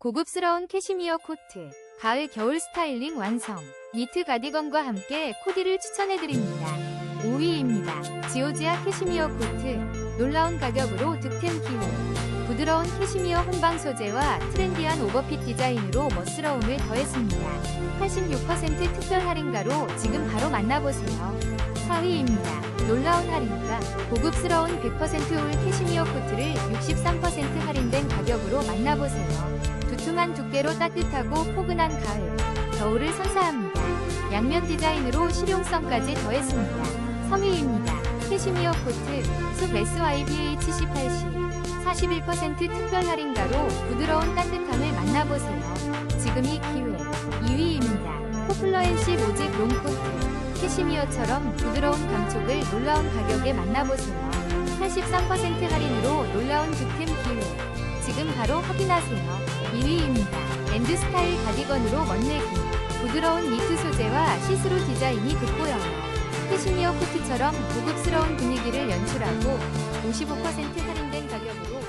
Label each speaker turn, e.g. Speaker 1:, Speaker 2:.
Speaker 1: 고급스러운 캐시미어 코트, 가을 겨울 스타일링 완성. 니트 가디건과 함께 코디를 추천해드립니다. 5위입니다. 지오지아 캐시미어 코트. 놀라운 가격으로 득템 기호. 부드러운 캐시미어 혼방 소재와 트렌디한 오버핏 디자인으로 멋스러움을 더했습니다. 86% 특별 할인가로 지금 바로 만나보세요. 4위입니다. 놀라운 할인가 고급스러운 100%울 캐시미어 코트를 63% 할인된 가격으로 만나보세요. 두툼한 두께로 따뜻하고 포근한 가을, 겨울을 선사합니다. 양면 디자인으로 실용성까지 더했습니다. 3위입니다. 캐시미어 코트 숲 SYBH80 41% 특별 할인가로 부드러운 따뜻함을 만나보세요. 지금이 기회. 2위입니다. 포플러 NC 모직 롱코트 캐시미어처럼 부드러운 감촉을 놀라운 가격에 만나보세요. 83% 할인으로 놀라운 득템 기회. 지금 바로 확인하세요. 2위입니다. 랜드스타일 가디건으로 멋내기. 부드러운 니트 소재와 시스루 디자인이 돋보여요. 캐시미어 코트처럼 고급스러운 분위기를 연출하고 55% 할인된 가격으로